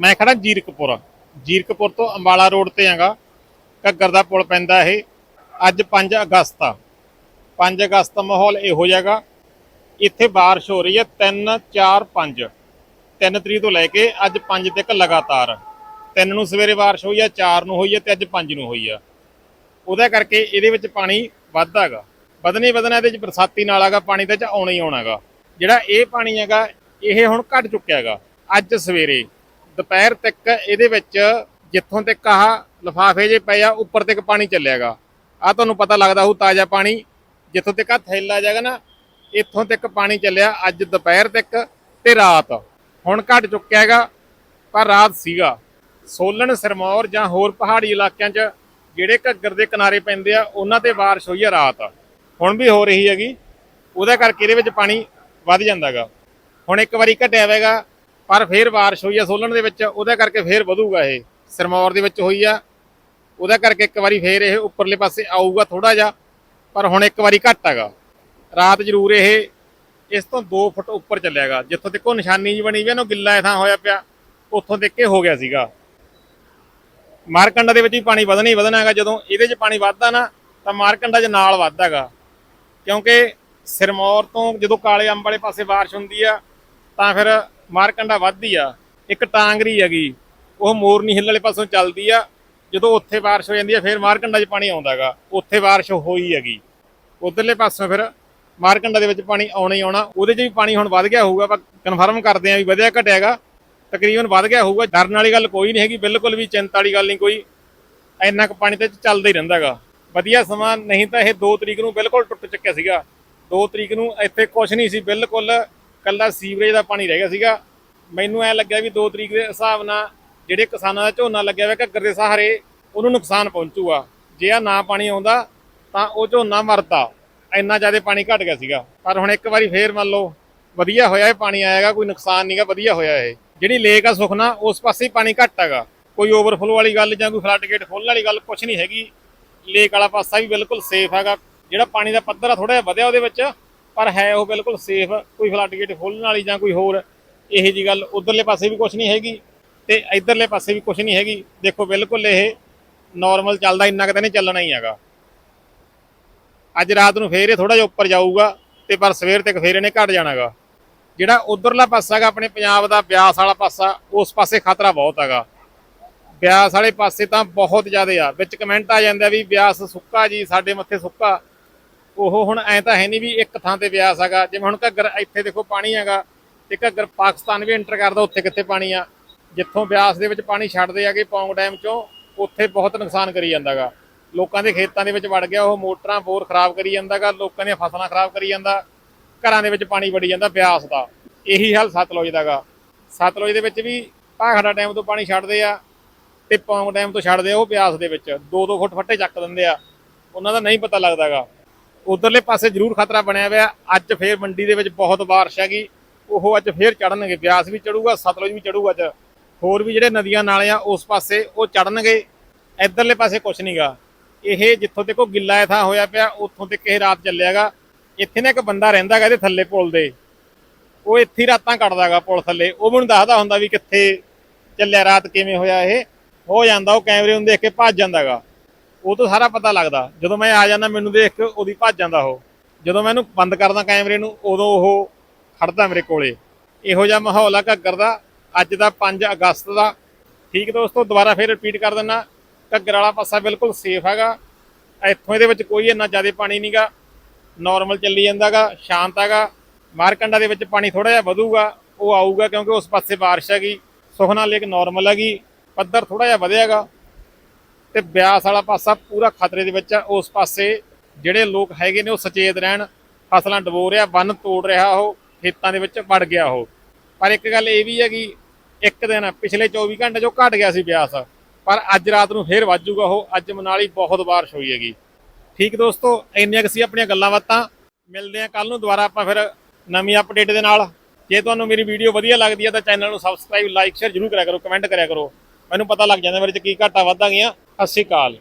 ਮੈਂ ਖੜਾ ਜੀਰਕਪੁਰ ਜੀਰਕਪੁਰ ਤੋਂ ਅੰਬਾਲਾ ਰੋਡ ਤੇ ਆਂਗਾ। ਘੱਗਰ ਦਾ ਪੁਲ ਪੈਂਦਾ ਇਹ। ਅੱਜ 5 ਅਗਸਤ ਆ। 5 ਅਗਸਤ ਦਾ ਮਾਹੌਲ ਇਹੋ ਜਿਹਾਗਾ ਇੱਥੇ ਬਾਰਿਸ਼ ਹੋ ਰਹੀ ਹੈ 3 4 5 3 ਤਰੀਕ ਤੋਂ ਲੈ ਕੇ ਅੱਜ 5 ਤੱਕ ਲਗਾਤਾਰ। 3 ਨੂੰ ਸਵੇਰੇ ਬਾਰਿਸ਼ ਹੋਈ ਆ 4 ਨੂੰ ਹੋਈ ਹੈ ਤੇ ਅੱਜ 5 ਨੂੰ ਹੋਈ ਆ। ਉਹਦਾ ਕਰਕੇ ਇਹਦੇ ਵਿੱਚ ਪਾਣੀ ਵੱਧਦਾ ਹੈਗਾ। ਵਧਣਾ ਹੀ ਵਧਣਾ ਇਹਦੇ ਵਿੱਚ ਬਰਸਾਤੀ ਨਾਲ ਹੈਗਾ, ਪਾਣੀ ਤਾਂ ਚ ਆਉਣਾ ਹੀ ਆਉਣਾ ਹੈਗਾ। ਜਿਹੜਾ ਇਹ ਪਾਣੀ ਹੈਗਾ, ਇਹ ਹੁਣ ਘਟ ਚੁੱਕਿਆ ਹੈਗਾ। ਅੱਜ ਸਵੇਰੇ ਦੁਪਹਿਰ ਤੱਕ ਇਹਦੇ ਵਿੱਚ ਜਿੱਥੋਂ ਤੱਕ ਆਹ ਲਫਾਫੇ ਜੇ ਪਏ ਆ, ਉੱਪਰ ਤੱਕ ਪਾਣੀ ਚੱਲਿਆਗਾ। ਆ ਤੁਹਾਨੂੰ ਪਤਾ ਲੱਗਦਾ ਹੋਊ ਤਾਜ਼ਾ ਪਾਣੀ, ਜਿੱਥੋਂ ਤੱਕ ਆ ਥੈਲਾ ਜਾਗਾ ਨਾ, ਇੱਥੋਂ ਤੱਕ ਪਾਣੀ ਚੱਲਿਆ ਅੱਜ ਦੁਪਹਿਰ ਤੱਕ ਤੇ ਰਾਤ। ਹੁਣ ਘਟ ਚੁੱਕਿਆ ਹੈਗਾ ਪਰ ਰਾਤ ਸੀਗਾ। ਸੋਲਨ, ਸਰਮੌਰ ਜਾਂ ਹੋਰ ਪਹਾੜੀ ਇਲਾਕਿਆਂ 'ਚ ਜਿਹੜੇ ਘੱਗਰ ਦੇ ਕਿਨਾਰੇ ਪੈਂਦੇ ਆ, ਉਹਨਾਂ ਤੇ ਬਾਰਿਸ਼ ਹੋਈ ਆ ਰਾਤ। ਹੁਣ ਵੀ ਹੋ ਰਹੀ ਹੈਗੀ, ਉਹਦਾ ਕਰਕੇ ਇਹਦੇ ਵਿੱਚ ਪਾਣੀ ਵੱਧ ਜਾਂਦਾਗਾ। ਹੁਣ ਇੱਕ ਵਾਰੀ ਘਟਿਆ ਹੋਵੇਗਾ ਪਰ ਫੇਰ ਬਾਰਿਸ਼ ਹੋਈ ਆ ਸੋਲਣ ਦੇ ਵਿੱਚ, ਉਹਦੇ ਕਰਕੇ ਫੇਰ ਵਧੂਗਾ ਇਹ। ਸਿਰਮੌਰ ਦੇ ਵਿੱਚ ਹੋਈ ਆ। ਉਹਦਾ ਕਰਕੇ ਇੱਕ ਵਾਰੀ ਫੇਰ ਇਹ ਉੱਪਰਲੇ ਪਾਸੇ ਆਊਗਾ ਥੋੜਾ ਜਿਹਾ, ਪਰ ਹੁਣ ਇੱਕ ਵਾਰੀ ਘੱਟ ਹੈਗਾ। ਰਾਤ ਜ਼ਰੂਰ ਇਹ, ਇਸ ਤੋਂ 2 ਫੁੱਟ ਉੱਪਰ ਚੱਲਿਆਗਾ। ਜਿੱਥੋਂ ਤੱਕ ਉਹ ਨਿਸ਼ਾਨੀ ਜੀ ਬਣੀ ਵੀ ਇਹਨੂੰ ਗਿੱਲਾ ਥਾਂ ਹੋਇਆ ਪਿਆ, ਉੱਥੋਂ ਤੱਕ ਇਹ ਹੋ ਗਿਆ ਸੀਗਾ। ਮਾਰਕੰਡਾ ਦੇ ਵਿੱਚ ਵੀ ਪਾਣੀ ਵਧਣਾ ਹੀ ਵਧਣਾ ਹੈਗਾ। ਜਦੋਂ ਇਹਦੇ 'ਚ ਪਾਣੀ ਵੱਧਦਾ ਨਾ, ਤਾਂ ਮਾਰਕੰਡਾ 'ਚ ਨਾਲ ਵੱਧਦਾ ਹੈਗਾ। ਕਿਉਂਕਿ ਸਿਰਮੌਰ ਤੋਂ ਜਦੋਂ ਕਾਲੇ ਅੰਬ ਵਾਲੇ ਪਾਸੇ ਬਾਰਿਸ਼ ਹੁੰਦੀ ਆ, ਤਾਂ ਫਿਰ ਮਾਰਕੰਡਾ ਵੱਧਦੀ ਆ, ਇੱਕ ਟਾਂਗਰੀ ਹੈਗੀ, ਉਹ ਮੋਰਨੀ ਹਿੱਲ ਵਾਲੇ ਪਾਸੋਂ ਚੱਲਦੀ ਆ, ਜਦੋਂ ਉੱਥੇ ਬਾਰਿਸ਼ ਹੋ ਜਾਂਦੀ ਆ, ਫਿਰ ਮਾਰਕੰਡਾ 'ਚ ਪਾਣੀ ਆਉਂਦਾਗਾ ਉੱਥੇ ਬਾਰਿਸ਼ ਹੋਈ ਹੈਗੀ। ਉਧਰਲੇ ਪਾਸੋਂ ਫਿਰ ਮਾਰਕੰਡਾ ਦੇ ਵਿੱਚ ਪਾਣੀ ਆਉਣਾ ਹੀ ਆਉਣਾ, ਉਹਦੇ 'ਚ ਵੀ ਪਾਣੀ ਹੁਣ ਵੱਧ ਗਿਆ ਹੋਊਗਾ, ਆਪਾਂ ਕਨਫਰਮ ਕਰਦੇ ਆਂ ਵੀ ਵਧਿਆ ਘਟਿਆਗਾ ਤਕਰੀਬਨ ਵੱਧ ਗਿਆ ਹੋਊਗਾ, ਡਰਨ ਵਾਲੀ ਗੱਲ ਕੋਈ ਨਹੀਂ ਹੈਗੀ, ਬਿਲਕੁਲ ਵੀ ਚਿੰਤਾ ਵਾਲੀ ਗੱਲ ਨਹੀਂ ਕੋਈ, ਇੰਨਾ ਕੁ ਪਾਣੀ ਤੇ ਚੱਲਦਾ ਹੀ ਰਹਿੰਦਾਗਾ ਵਧੀਆ ਸਮਾਂ, ਨਹੀਂ ਤਾਂ ਇਹ 2 ਤਰੀਕ ਨੂੰ ਬਿਲਕੁਲ ਟੁੱਟ ਚੁੱਕਿਆ ਸੀਗਾ 2 ਤਰੀਕ ਨੂੰ ਇੱਥੇ ਕੁਝ ਨਹੀਂ ਸੀ, ਬਿਲਕੁਲ ਕੱਲਾ ਸੀਵਰੇਜ ਦਾ ਪਾਣੀ ਰਹਿ ਗਿਆ ਸੀਗਾ। ਮੈਨੂੰ ਐ ਲੱਗਿਆ ਵੀ 2 ਤਰੀਕ ਦੇ ਹਿਸਾਬ ਨਾਲ ਜਿਹੜੇ ਕਿਸਾਨਾਂ ਦਾ ਝੋਨਾ ਲੱਗਿਆ ਹੋਇਆ ਘੱਗਰ ਦੇ ਸਹਾਰੇ, ਉਹਨੂੰ ਨੁਕਸਾਨ ਪਹੁੰਚੂਗਾ। ਜੇ ਆ ਨਾ ਪਾਣੀ ਆਉਂਦਾ, ਤਾਂ ਉਹ ਝੋਨਾ ਮਰਦਾ। ਇੰਨਾ ਜ਼ਿਆਦਾ ਪਾਣੀ ਘਟ ਗਿਆ ਸੀਗਾ। ਪਰ ਹੁਣ ਇੱਕ ਵਾਰੀ ਫੇਰ ਮੰਨ ਲਓ, ਵਧੀਆ ਹੋਇਆ ਇਹ ਪਾਣੀ ਆਏਗਾ, ਕੋਈ ਨੁਕਸਾਨ ਨਹੀਂਗਾ ਵਧੀਆ ਹੋਇਆ ਇਹ। ਜਿਹੜੀ ਲੇਕ ਆ ਸੁਖਨਾ ਉਸ ਪਾਸੇ ਹੀ ਪਾਣੀ ਘੱਟ ਹੈਗਾ। ਕੋਈ ਓਵਰਫਲੋ ਵਾਲੀ ਗੱਲ ਜਾਂ ਕੋਈ ਫਲੱਡ ਗੇਟ ਖੋਲਣ ਵਾਲੀ ਗੱਲ ਕੁਝ ਨਹੀਂ ਹੈਗੀ। ਲੇਕ ਵਾਲਾ ਪਾਸਾ ਵੀ ਬਿਲਕੁਲ ਸੇਫ ਹੈਗਾ। ਜਿਹੜਾ ਪਾਣੀ ਦਾ ਪੱਧਰ ਆ ਥੋੜਾ ਜਿਹਾ ਵਧਿਆ ਉਹਦੇ ਵਿੱਚ। ਪਰ ਹੈ ਉਹ ਬਿਲਕੁਲ ਸੇਫ ਕੋਈ ਫਲੱਡ ਗੇਟ ਖੋਲਣ ਵਾਲੀ ਜਾਂ ਕੋਈ ਹੋਰ ਇਹੋ ਜੀ ਗੱਲ ਉਧਰਲੇ ਪਾਸੇ ਵੀ ਕੁਝ ਨਹੀਂ ਹੈਗੀ ਤੇ ਇਧਰਲੇ ਪਾਸੇ ਵੀ ਕੁਝ ਨਹੀਂ ਹੈਗੀ। ਦੇਖੋ ਬਿਲਕੁਲ ਇਹ ਨਾਰਮਲ ਚੱਲਦਾ, ਇੰਨਾ ਕਿਤੇ ਨਹੀਂ ਚੱਲਣਾ ਹੀ ਹੈਗਾ। ਅੱਜ ਰਾਤ ਨੂੰ ਫੇਰ ਇਹ ਥੋੜਾ ਜਿਹਾ ਉੱਪਰ ਜਾਊਗਾ ਤੇ ਪਰ ਸਵੇਰ ਤੱਕ ਫੇਰ ਇਹਨੇ ਘਟ ਜਾਣਾਗਾ। ਜਿਹੜਾ ਉਧਰਲਾ ਪਾਸਾ ਹੈਗਾ, ਆਪਣੇ ਪੰਜਾਬ ਦਾ ਬਿਆਸ ਵਾਲਾ ਪਾਸਾ, ਉਸ ਪਾਸੇ ਖਤਰਾ ਬਹੁਤ ਹੈਗਾ। ਬਿਆਸ ਵਾਲੇ ਪਾਸੇ ਤਾਂ ਬਹੁਤ ਜ਼ਿਆਦਾ ਆ। ਵਿੱਚ ਕਮੈਂਟ ਆ ਜਾਂਦਾ ਵੀ ਬਿਆਸ ਸੁੱਕਾ ਜੀ, ਸਾਡੇ ਮੱਥੇ ਸੁੱਕਾ। ਉਹ ਹੁਣ ਐ ਤਾਂ ਹੈ ਨਹੀਂ ਵੀ ਇੱਕ ਥਾਂ ਤੇ ਬਿਆਸ ਹੈਗਾ। ਜਿਵੇਂ ਹੁਣ ਘੱਗਰ ਇੱਥੇ ਦੇਖੋ ਪਾਣੀ ਹੈਗਾ ਤੇ ਘੱਗਰ ਪਾਕਿਸਤਾਨ ਵੀ ਐਂਟਰ ਕਰਦਾ ਉੱਥੇ ਕਿੱਥੇ ਪਾਣੀ ਆ। ਜਿੱਥੋਂ ਬਿਆਸ ਦੇ ਵਿੱਚ ਪਾਣੀ ਛੱਡਦੇ ਆਗੇ ਪੌਂਗ ਡੈਮ ਚੋਂ, ਉੱਥੇ ਬਹੁਤ ਨੁਕਸਾਨ ਕਰੀ ਜਾਂਦਾਗਾ। ਲੋਕਾਂ ਦੇ ਖੇਤਾਂ ਦੇ ਵਿੱਚ ਵੜ ਗਿਆ, ਉਹ ਮੋਟਰਾਂ ਬੋਰ ਖਰਾਬ ਕਰੀ ਜਾਂਦਾਗਾ, ਲੋਕਾਂ ਦੀਆਂ ਫਸਲਾਂ ਖਰਾਬ ਕਰੀ ਜਾਂਦਾ, ਘਰਾਂ ਦੇ ਵਿੱਚ ਪਾਣੀ ਵੜੀ ਜਾਂਦਾ ਬਿਆਸ ਦਾ। ਇਹੀ ਹਾਲ ਸਤਲੁਜ ਦਾਗਾ। ਸਤਲੁਜ ਦੇ ਵਿੱਚ ਵੀ ਭਾਖੜਾ ਡੈਮ ਤੋਂ ਪਾਣੀ ਛੱਡਦੇ ਆ ਤੇ ਪੌਂਗ ਡੈਮ ਤੋਂ ਛੱਡਦੇ ਆ ਉਹ ਬਿਆਸ ਦੇ ਵਿੱਚ। 2-2 ਫੁੱਟ ਫੱਟੇ ਚੱਕ ਦਿੰਦੇ ਆ। ਉਹਨਾਂ ਦਾ ਨਹੀਂ ਪਤਾ ਲੱਗਦਾਗਾ। ਉਧਰਲੇ ਪਾਸੇ ਜ਼ਰੂਰ ਖਤਰਾ ਬਣਿਆ ਹੋਇਆ। ਅੱਜ ਫੇਰ ਮੰਡੀ ਦੇ ਵਿੱਚ ਬਹੁਤ ਬਾਰਿਸ਼ ਹੈਗੀ। ਉਹ ਅੱਜ ਫੇਰ ਚੜਨਗੇ ਬਿਆਸ ਵੀ ਚੜੂਗਾ ਸਤਲੁਜ ਵੀ ਚੜੂਗਾ ਅੱਜ। ਹੋਰ ਵੀ ਜਿਹੜੇ ਨਦੀਆਂ ਨਾਲੇ ਆ, ਉਸ ਪਾਸੇ ਉਹ ਚੜਨਗੇ ਇਧਰਲੇ ਪਾਸੇ ਕੁਝ ਨਹੀਂਗਾ ਇਹ ਜਿੱਥੋਂ ਤੱਕ ਉਹ ਗਿੱਲਾ ਥਾਂ ਹੋਇਆ ਪਿਆ, ਉੱਥੋਂ ਤੱਕ ਇਹ ਰਾਤ ਚੱਲਿਆਗਾ। ਇੱਥੇ ਨਾ ਇੱਕ ਬੰਦਾ ਰਹਿੰਦਾਗਾ ਇਹਦੇ ਥੱਲੇ ਪੁਲ ਦੇ। ਉਹ ਇੱਥੇ ਹੀ ਰਾਤਾਂ ਕੱਟਦਾਗਾ ਪੁਲ ਥੱਲੇ। ਉਹ ਮੈਨੂੰ ਦੱਸਦਾ ਹੁੰਦਾ ਵੀ ਕਿੱਥੇ ਚੱਲਿਆ, ਰਾਤ ਕਿਵੇਂ ਹੋਇਆ ਇਹ। ਹੋ ਜਾਂਦਾ, ਉਹ ਕੈਮਰੇ ਨੂੰ ਦੇਖ ਕੇ ਭੱਜ ਜਾਂਦਾਗਾ ਉਹ ਤੋਂ ਸਾਰਾ ਪਤਾ ਲੱਗਦਾ। ਜਦੋਂ ਮੈਂ ਆ ਜਾਂਦਾ, ਮੈਨੂੰ ਦੇਖ ਕੇ ਉਹਦੀ ਭੱਜ ਜਾਂਦਾ ਉਹ। ਜਦੋਂ ਮੈਂ ਇਹਨੂੰ ਬੰਦ ਕਰਦਾ ਕੈਮਰੇ ਨੂੰ, ਉਦੋਂ ਉਹ ਖੜਦਾ ਮੇਰੇ ਕੋਲੇ। ਇਹੋ ਜਿਹਾ ਮਾਹੌਲ ਆ ਘੱਗਰ ਦਾ। ਅੱਜ ਦਾ 5 ਅਗਸਤ ਦਾ। ਠੀਕ ਦੋਸਤੋ, ਦੁਬਾਰਾ ਫਿਰ ਰਿਪੀਟ ਕਰ ਦਿੰਨਾ। ਘੱਗਰ ਵਾਲਾ ਪਾਸਾ ਬਿਲਕੁਲ ਸੇਫ ਹੈਗਾ। ਇੱਥੋਂ ਇਹਦੇ ਵਿੱਚ ਕੋਈ ਇੰਨਾ ਜ਼ਿਆਦਾ ਪਾਣੀ ਨਹੀਂਗਾ ਨਾਰਮਲ ਚੱਲੀ ਜਾਂਦਾਗਾ ਸ਼ਾਂਤ ਹੈਗਾ। ਮਾਰਕੰਡਾ ਦੇ ਵਿੱਚ ਪਾਣੀ ਥੋੜਾ ਜਿਹਾ ਵਧੂਗਾ, ਉਹ ਆਊਗਾ ਕਿਉਂਕਿ ਉਸ ਪਾਸੇ ਬਾਰਿਸ਼ ਹੈਗੀ। ਸੁਖਨਾ ਲੇਕ ਨਾਰਮਲ ਹੈਗੀ। ਪੱਧਰ ਥੋੜਾ ਜਿਹਾ ਵਧਿਆਗਾ ਤੇ ਬਿਆਸ ਵਾਲਾ ਪਾਸਾ ਪੂਰਾ ਖਤਰੇ ਦੇ ਵਿੱਚ ਆ। ਉਸ ਪਾਸੇ ਜਿਹੜੇ ਲੋਕ ਹੈਗੇ ਨੇ ਉਹ ਸੁਚੇਤ ਰਹਿਣ, ਫਸਲਾਂ ਡਬੋ ਰਿਹਾ, ਬੰਨ ਤੋੜ ਰਿਹਾ ਉਹ, ਖੇਤਾਂ ਦੇ ਵਿੱਚ ਵੜ ਗਿਆ ਉਹ। ਪਰ ਇੱਕ ਗੱਲ ਇਹ ਵੀ ਹੈਗੀ ਇੱਕ ਦਿਨ ਪਿਛਲੇ 24 ਘੰਟੇ ਜੋ ਘਟ ਗਿਆ ਸੀ ਬਿਆਸ। ਪਰ ਅੱਜ ਰਾਤ ਨੂੰ ਫੇਰ ਵੱਜੂਗਾ ਉਹ। ਅੱਜ ਮਨਾਲੀ ਬਹੁਤ ਬਾਰਿਸ਼ ਹੋਈ ਹੈਗੀ। ਠੀਕ ਦੋਸਤੋ, ਇੰਨੀਆਂ ਕੁ ਸੀ ਆਪਣੀਆਂ ਗੱਲਾਂ ਬਾਤਾਂ। ਮਿਲਦੇ ਆ ਕੱਲ ਨੂੰ ਦੁਬਾਰਾ ਆਪਾਂ ਫਿਰ ਨਵੀਂ ਅਪਡੇਟ ਦੇ ਨਾਲ। ਜੇ ਤੁਹਾਨੂੰ ਮੇਰੀ ਵੀਡੀਓ ਵਧੀਆ ਲੱਗਦੀ ਹੈ ਤਾਂ ਚੈਨਲ ਨੂੰ ਸਬਸਕ੍ਰਾਈਬ ਲਾਈਕ ਸ਼ੇਅਰ ਜਰੂਰ ਕਰਿਆ ਕਰੋ ਕਮੈਂਟ ਕਰਿਆ ਕਰੋ। ਮੈਨੂੰ ਪਤਾ ਲੱਗ ਜਾਂਦਾ ਮੇਰੇ ਚ ਕੀ ਘਾਟਾ ਵਾਧਾ ਗਈਆਂ। ਸਤਿ ਸ਼੍ਰੀ ਅਕਾਲ।